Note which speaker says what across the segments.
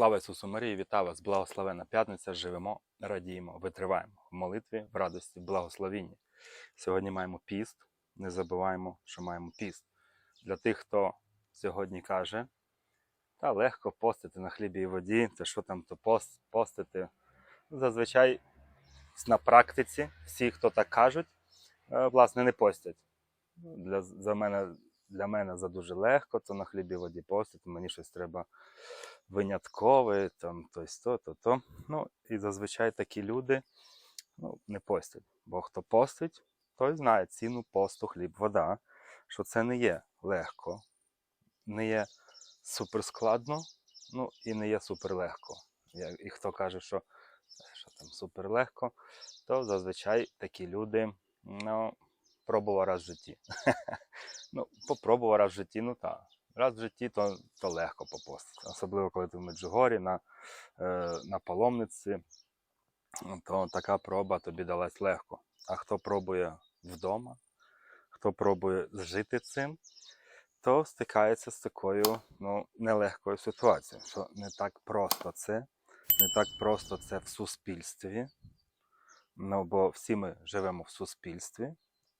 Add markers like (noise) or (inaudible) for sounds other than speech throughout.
Speaker 1: Слава Ісусу Марії, вітаю вас! Благословена п'ятниця! Живемо, радіємо, витриваємо в молитві, в радості, благословінні. Сьогодні маємо піст. Не забуваємо, що маємо піст. Для тих, хто сьогодні каже, та легко постити на хлібі і воді, це що там то пост, постити. Зазвичай на практиці всі, хто так кажуть, е, власне, не постять. Для, за мене, для мене за дуже легко, то на хлібі воді постити, мені щось треба виняткове, там тось то, то, то. Ну, і зазвичай такі люди ну, не постять. Бо хто постить, той знає ціну посту хліб, вода, що це не є легко, не є суперскладно, ну і не є суперлегко. І хто каже, що, що там суперлегко, то зазвичай такі люди ну, пробував раз в житті. (laughs) ну, попробував раз в житті, ну так. Раз в житті то, то легко попостити. Особливо коли ти в Меджугорі на, е, на паломниці, то така проба тобі далась легко. А хто пробує вдома, хто пробує жити цим, то стикається з такою ну, нелегкою ситуацією, що не так просто це, не так просто це в суспільстві. Ну, бо всі ми живемо в суспільстві,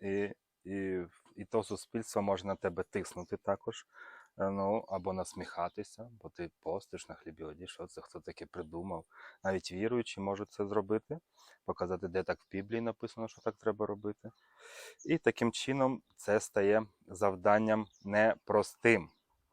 Speaker 1: і, і, і то суспільство може на тебе тиснути також, е, ну, або насміхатися, бо ти постиш на хлібі воді, що це хто таке придумав. Навіть віруючі можуть це зробити, показати, де так в Біблії написано, що так треба робити. І таким чином це стає завданням непростим.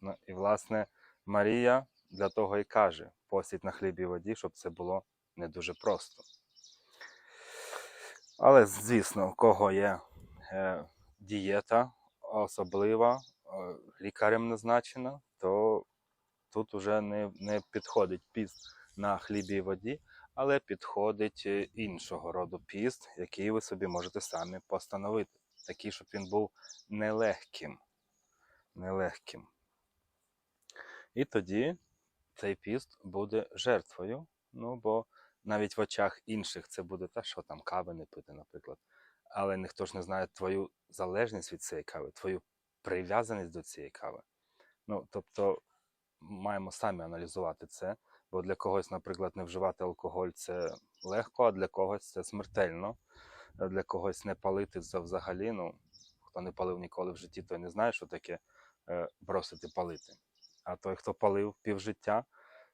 Speaker 1: Ну, і, власне, Марія для того і каже: постіть на хлібі воді, щоб це було не дуже просто. Але, звісно, у кого є е, дієта особлива, е, лікарем назначена, то тут вже не, не підходить піст на хлібі і воді, але підходить е, іншого роду піст, який ви собі можете самі постановити. Такий, щоб він був нелегким. нелегким. І тоді цей піст буде жертвою, ну бо навіть в очах інших це буде та, що там кави не пити, наприклад. Але ніхто ж не знає твою залежність від цієї кави, твою прив'язаність до цієї кави. Ну, тобто, маємо самі аналізувати це, бо для когось, наприклад, не вживати алкоголь це легко, а для когось це смертельно. Для когось не палити це взагалі. Ну, хто не палив ніколи в житті, той не знає, що таке е, бросити палити. А той, хто палив півжиття,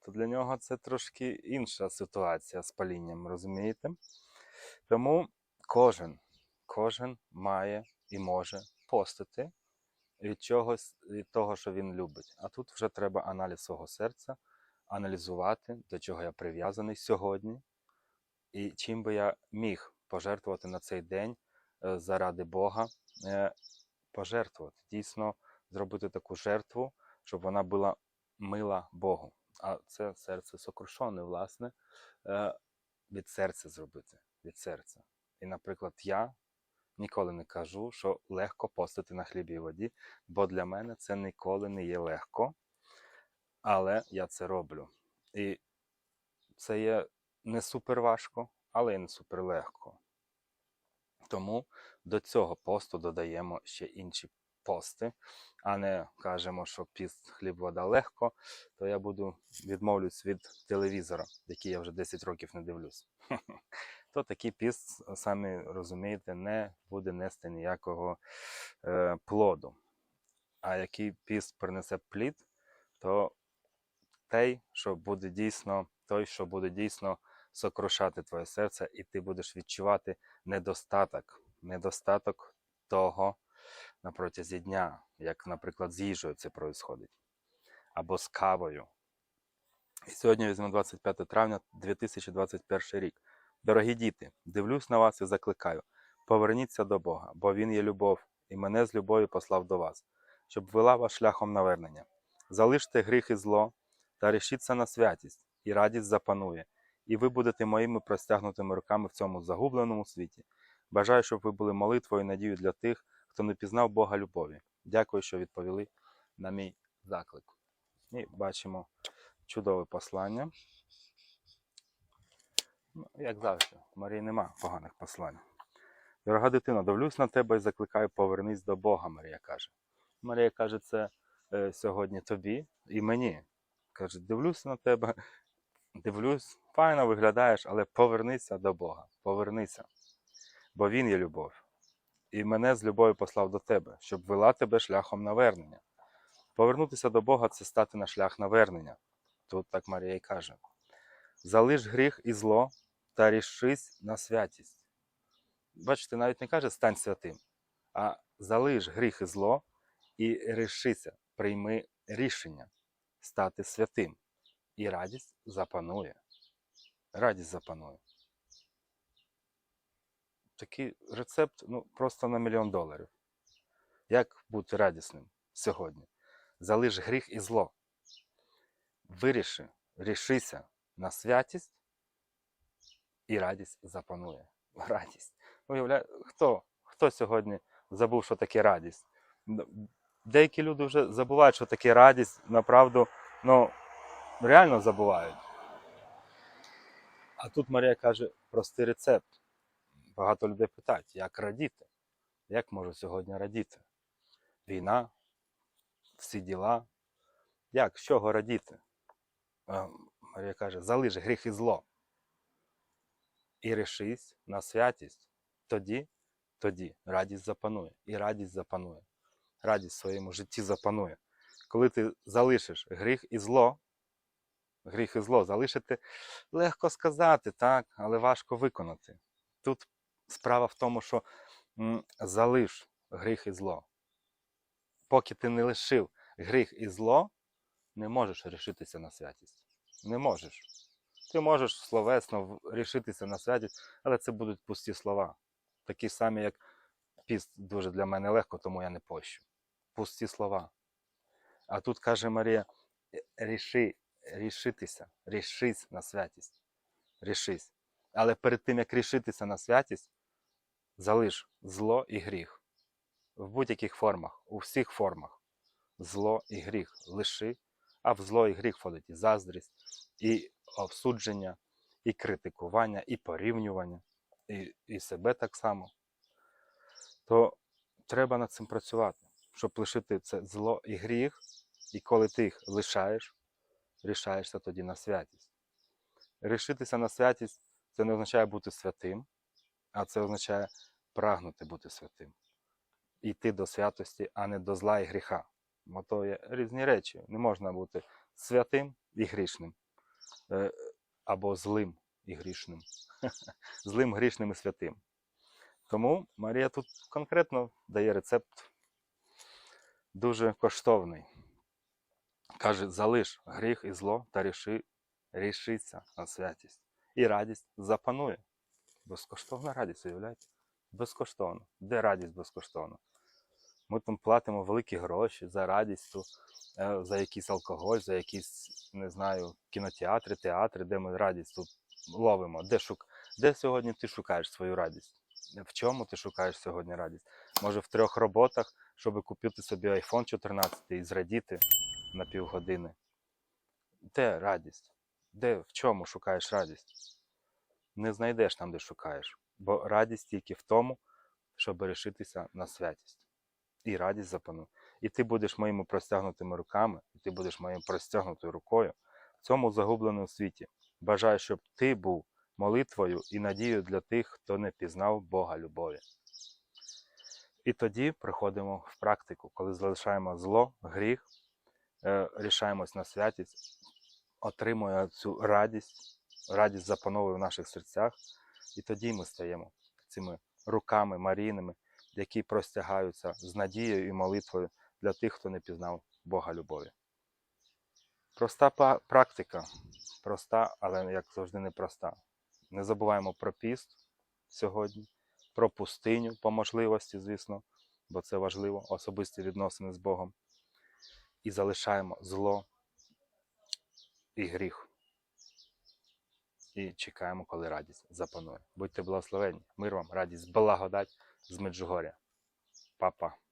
Speaker 1: то для нього це трошки інша ситуація з палінням, розумієте? Тому кожен, кожен має і може постити від чогось, від того, що він любить. А тут вже треба аналіз свого серця, аналізувати, до чого я прив'язаний сьогодні, і чим би я міг пожертвувати на цей день е, заради Бога, е, пожертвувати, дійсно зробити таку жертву, щоб вона була мила Богу. А це серце сокрушене, власне, е, від серця зробити. Від серця. І, наприклад, я ніколи не кажу, що легко постити на хлібі і воді, бо для мене це ніколи не є легко, але я це роблю. І це є не супер важко, але й не супер легко. Тому до цього посту додаємо ще інші пости, а не кажемо, що піст хліб вода легко, то я буду відмовлюсь від телевізора, який я вже 10 років не дивлюсь. (laughs) То такий піст, самі розумієте, не буде нести ніякого е, плоду. А який піст принесе плід, то той, що буде дійсно, той, що буде дійсно сокрушати твоє серце, і ти будеш відчувати недостаток, недостаток того на протязі дня, як, наприклад, з їжею це відбувається, або з кавою. І сьогодні візьмемо 25 травня 2021 рік. Дорогі діти, дивлюсь на вас і закликаю: поверніться до Бога, бо Він є любов, і мене з любов'ю послав до вас, щоб вела вас шляхом навернення. Залиште гріх і зло та рішіться на святість, і радість запанує, і ви будете моїми простягнутими руками в цьому загубленому світі. Бажаю, щоб ви були молитвою і надією для тих, хто не пізнав Бога любові. Дякую, що відповіли на мій заклик. І бачимо чудове послання. Ну, як завжди, Марії нема поганих послань. Дорога дитина, дивлюсь на тебе і закликаю, повернись до Бога, Марія каже. Марія каже це е, сьогодні тобі і мені. Каже, дивлюся на тебе, дивлюсь, файно виглядаєш, але повернися до Бога, повернися. Бо Він є любов. І мене з любов'ю послав до тебе, щоб вела тебе шляхом навернення. Повернутися до Бога це стати на шлях навернення. Тут так Марія й каже: залиш гріх і зло та рішись на святість. Бачите, навіть не каже стань святим, а залиш гріх і зло і рішися, прийми рішення стати святим. І радість запанує. Радість запанує. Такий рецепт ну, просто на мільйон доларів. Як бути радісним сьогодні? Залиш гріх і зло. Виріши, рішися на святість, і радість запанує. (laughs) Радість. Уявляє, хто, хто сьогодні забув, що таке радість? Деякі люди вже забувають, що таке радість, направду, ну, реально забувають. А тут Марія каже простий рецепт. Багато людей питають, як радіти? Як можу сьогодні радіти? Війна, всі діла. Як, з чого радіти? Марія каже, залиш гріх і зло. І рішись на святість. Тоді, тоді радість запанує. І радість запанує. Радість в своєму житті запанує. Коли ти залишиш гріх і зло, гріх і зло залишити легко сказати, так, але важко виконати. Тут справа в тому, що м, залиш гріх і зло. Поки ти не лишив гріх і зло, не можеш рішитися на святість. Не можеш. Ти можеш словесно рішитися на святість, але це будуть пусті слова. Такі самі, як піст дуже для мене легко, тому я не пощу. Пусті слова. А тут каже Марія: «Е, ріши, рішитися, рішись на святість. Рішись. Але перед тим, як рішитися на святість, залиш зло і гріх. В будь-яких формах, у всіх формах. Зло і гріх лиши, а в зло і гріх входить і заздрість, і обсудження, і критикування, і порівнювання, і, і себе так само. То треба над цим працювати, щоб лишити це зло і гріх, і коли ти їх лишаєш, рішаєшся тоді на святість. Рішитися на святість це не означає бути святим, а це означає прагнути бути святим. Йти до святості, а не до зла і гріха. Бо то є різні речі. Не можна бути святим і грішним, або злим і грішним. (laughs) Злим, грішним і святим. Тому Марія тут конкретно дає рецепт дуже коштовний. Каже, залиш гріх і зло та ріши, рішися на святість. І радість запанує. Безкоштовна радість, уявляєте? Безкоштовно. Де радість безкоштовна? Ми там платимо великі гроші за радість, е, за якийсь алкоголь, за якісь, не знаю, кінотеатри, театри, де ми радість ловимо. Де, шук... де сьогодні ти шукаєш свою радість? В чому ти шукаєш сьогодні радість? Може, в трьох роботах, щоб купити собі iPhone 14 і зрадіти на півгодини. Де радість? Де, в чому шукаєш радість? Не знайдеш там, де шукаєш. Бо радість тільки в тому, щоб рішитися на святість. І радість запану. І ти будеш моїми простягнутими руками, і ти будеш моєю простягнутою рукою в цьому загубленому світі. Бажаю, щоб ти був молитвою і надією для тих, хто не пізнав Бога любові. І тоді приходимо в практику, коли залишаємо зло, гріх, е, рішаємось на святість, отримуємо цю радість, радість запановує в наших серцях, і тоді ми стаємо цими руками Марійними, які простягаються з надією і молитвою для тих, хто не пізнав Бога любові. Проста практика, проста, але як завжди непроста. Не забуваємо про піст сьогодні, про пустиню по можливості, звісно, бо це важливо, особисті відносини з Богом. І залишаємо зло і гріх. І чекаємо, коли радість запанує. Будьте благословені. Мир вам, радість, благодать з Меджугоря. Папа.